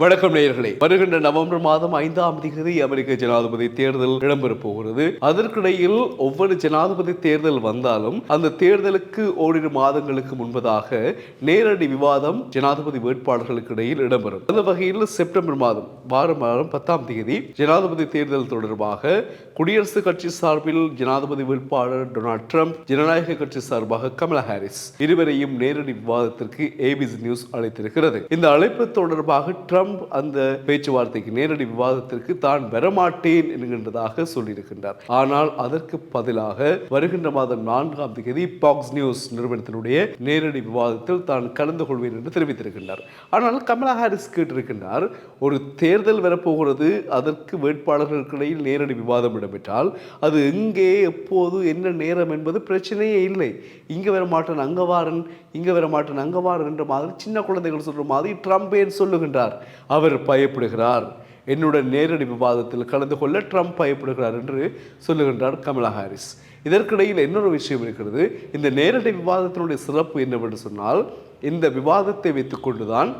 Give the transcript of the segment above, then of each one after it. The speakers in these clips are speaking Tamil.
வணக்கம் நேயர்களே. வருகின்ற நவம்பர் மாதம் ஐந்தாம் தேதி அமெரிக்க ஜனாதிபதி தேர்தல் இடம்பெற போகிறது. அதற்கிடையில் ஒவ்வொரு ஜனாதிபதி தேர்தல் வந்தாலும் அந்த தேர்தலுக்கு ஓரிரு மாதங்களுக்கு முன்பதாக நேரடி விவாதம் ஜனாதிபதி வேட்பாளர்களுக்கு இடையில் இடம்பெறும். அந்த வகையில் செப்டம்பர் மாதம் வாரம் வாரம் பத்தாம் தேதி ஜனாதிபதி தேர்தல் தொடர்பாக குடியரசுக் கட்சி சார்பில் ஜனாதிபதி வேட்பாளர் டொனால்ட் ட்ரம்ப் ஜனநாயக கட்சி சார்பாக கமலா ஹாரிஸ் இருவரையும் நேரடி விவாதத்திற்கு ஏபிசி நியூஸ் அழைத்திருக்கிறது. இந்த அழைப்பு தொடர்பாக ட்ரம்ப் அந்த பேச்சுவார்த்தைக்கு நேரடி விவாதத்திற்கு தான் வரமாட்டேன் என்கின்றதாக சொல்லியிருக்கின்றார். ஆனால் அதற்கு பதிலாக வருகின்ற மாதம் நான்காம் தேதி பாக்ஸ் நியூஸ் நிறுவனத்தினுடைய நேரடி விவாதத்தில் தான் கலந்து கொள்வேன் என்று தெரிவித்திருக்கின்றார். ஆனால் கமலா ஹாரிஸ் கேட்டிருக்கின்றார் ஒரு தேர்தல் வரப்போகிறது அதற்கு வேட்பாளர்களுக்கிடையில் நேரடி விவாதம் இடம்பெற்றால் அது எங்கே எப்போது என்ன நேரம் என்பது பிரச்சனையே இல்லை. இங்கே வர மாட்டேன் அங்கே வாரன் இங்கே வர மாட்டேன் அங்கே வாரன் என்ற மாதிரி சின்ன குழந்தைகள் சொல்ற மாதிரி ட்ரம்ப் ஏன் சொல்லுகின்றார்? அவர் பயப்படுகிறார். என்னுடன் நேரடி விவாதத்தில் கலந்து கொள்ள ட்ரம்ப் பயப்படுகிறார் என்று சொல்லுகின்றார் கமலா ஹாரிஸ். இதற்கிடையில் இன்னொரு விஷயம் இருக்கிறது. இந்த நேரடி விவாதத்தினுடைய சிறப்பு என்னவென்று சொன்னால் இந்த விவாதத்தை வைத்துக்கொண்டுதான்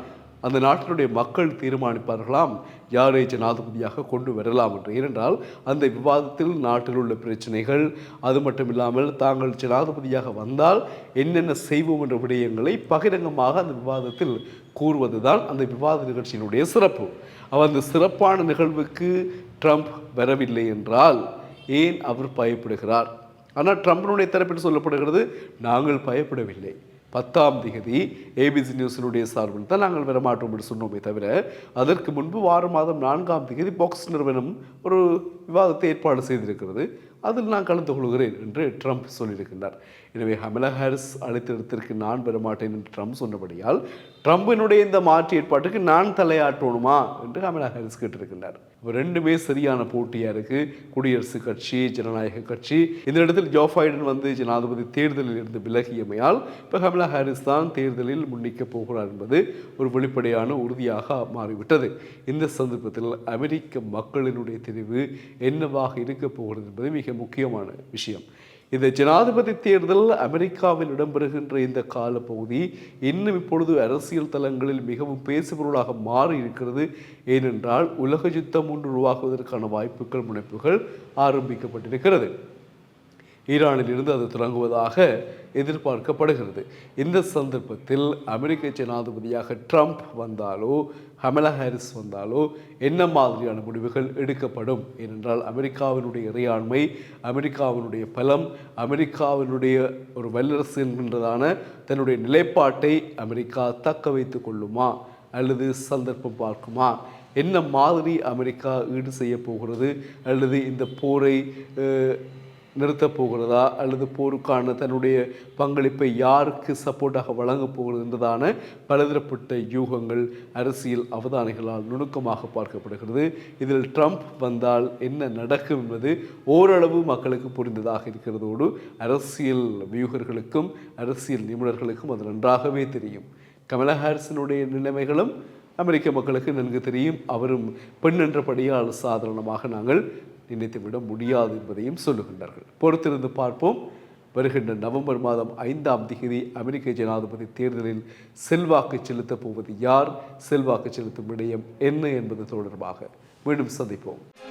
அந்த நாட்டினுடைய மக்கள் தீர்மானிப்பார்களாம். யாரை ஜனாதிபதியாக கொண்டு வரலாம் என்று. ஏனென்றால் அந்த விவாதத்தில் நாட்டில் உள்ள பிரச்சனைகள் அது மட்டும் இல்லாமல் தாங்கள் ஜனாதிபதியாக வந்தால் என்னென்ன செய்வோம் என்ற விடயங்களை பகிரங்கமாக அந்த விவாதத்தில் கூறுவதுதான் அந்த விவாத நிகழ்ச்சியினுடைய சிறப்பு. அவ அந்த சிறப்பான நிகழ்வுக்கு ட்ரம்ப் வரவில்லை என்றால் ஏன் அவர் பயப்படுகிறார்? ஆனால் ட்ரம்பினுடைய தரப்பில் சொல்லப்படுகிறது? நாங்கள் பயப்படவில்லை. பத்தாம் திகதி ஏபிசி நியூஸினுடைய சார்பில் தான் நாங்கள் வரமாட்டோம் என்று சொன்னோமே தவிர அதற்கு முன்பு வார மாதம் நான்காம் திகதி பாக்ஸ் நிறுவனம் ஒரு விவாதத்தை ஏற்பாடு செய்திருக்கிறது. அதில் நான் கலந்து கொள்கிறேன் என்று ட்ரம்ப் சொல்லியிருக்கின்றார். எனவே ஹமலா ஹாரிஸ் அழைத்திடத்திற்கு நான் பெறமாட்டேன் என்று ட்ரம்ப் சொன்னபடியால் ட்ரம்பினுடைய இந்த மாற்று ஏற்பாட்டுக்கு நான் தலையாட்டணுமா என்று கமலா ஹாரிஸ் கேட்டிருக்கின்றார். இப்போ ரெண்டுமே சரியான போட்டியாக இருக்குது குடியரசுக் கட்சி ஜனநாயக கட்சி. இந்த இடத்தில் ஜோ பைடன் வந்து ஜனாதிபதி தேர்தலில் இருந்து விலகியமையால் இப்போ கமலா ஹாரிஸ் தான் தேர்தலில் முன்னிக்கப் போகிறார் என்பது ஒரு வெளிப்படையான உறுதியாக மாறிவிட்டது. இந்த சந்தர்ப்பத்தில் அமெரிக்க மக்களினுடைய தெரிவு என்னவாக இருக்கப் போகிறது என்பது மிக முக்கியமான விஷயம். இந்த ஜனாதிபதி தேர்தல் அமெரிக்காவில் இடம்பெறுகின்ற இந்த காலப்பகுதி இன்னும் இப்பொழுது அரசியல் தளங்களில் மிகவும் பேசுபொருளாக மாறி இருக்கிறது ஏனென்றால் உலக யுத்தம் ஒன்று உருவாகுவதற்கான வாய்ப்புகள் முனைப்புகள் ஆரம்பிக்கப்பட்டிருக்கிறது. ஈரானிலிருந்து அது தொடங்குவதாக எதிர்பார்க்கப்படுகிறது. இந்த சந்தர்ப்பத்தில் அமெரிக்க ஜனாதிபதியாக ட்ரம்ப் வந்தாலோ ஹமலா ஹாரிஸ் வந்தாலோ என்ன மாதிரியான முடிவுகள் எடுக்கப்படும் ஏனென்றால் அமெரிக்காவினுடைய இறையாண்மை அமெரிக்காவினுடைய பலம் அமெரிக்காவினுடைய ஒரு வல்லரசு என்கின்றதான தன்னுடைய நிலைப்பாட்டை அமெரிக்கா தக்க வைத்து கொள்ளுமா? அல்லது சந்தர்ப்பம் பார்க்குமா? என்ன மாதிரி அமெரிக்கா ஈடு செய்ய போகிறது? அல்லது இந்த போரை நிறுத்தப் போகிறதா அல்லது போருக்கான தன்னுடைய பங்களிப்பை யாருக்கு சப்போர்ட்டாக வழங்கப் போகிறது என்றதான பலதரப்பட்ட யூகங்கள் அரசியல் அவதானிகளால் நுணுக்கமாக பார்க்கப்படுகிறது. இதில் ட்ரம்ப் வந்தால் என்ன நடக்கும் என்பது ஓரளவு மக்களுக்கு புரிந்ததாக இருக்கிறதோடு அரசியல் வியூகர்களுக்கும் அரசியல் நிபுணர்களுக்கும் அது நன்றாகவே தெரியும். கமலா ஹாரிசனுடைய நிலைமைகளும் அமெரிக்க மக்களுக்கு நன்கு தெரியும். அவரும் பெண் என்றபடியால் சாதாரணமாக நாங்கள் நினைத்துவிட முடியாது என்பதையும் சொல்லுகின்றார்கள். பொறுத்திருந்து பார்ப்போம். வருகின்ற நவம்பர் மாதம் ஐந்தாம் தேதி அமெரிக்க ஜனாதிபதி தேர்தலில் செல்வாக்கு செலுத்தப் போவது யார்? செல்வாக்கு செலுத்தும் விடயம் என்ன என்பது தொடர்பாக மீண்டும் சந்திப்போம்.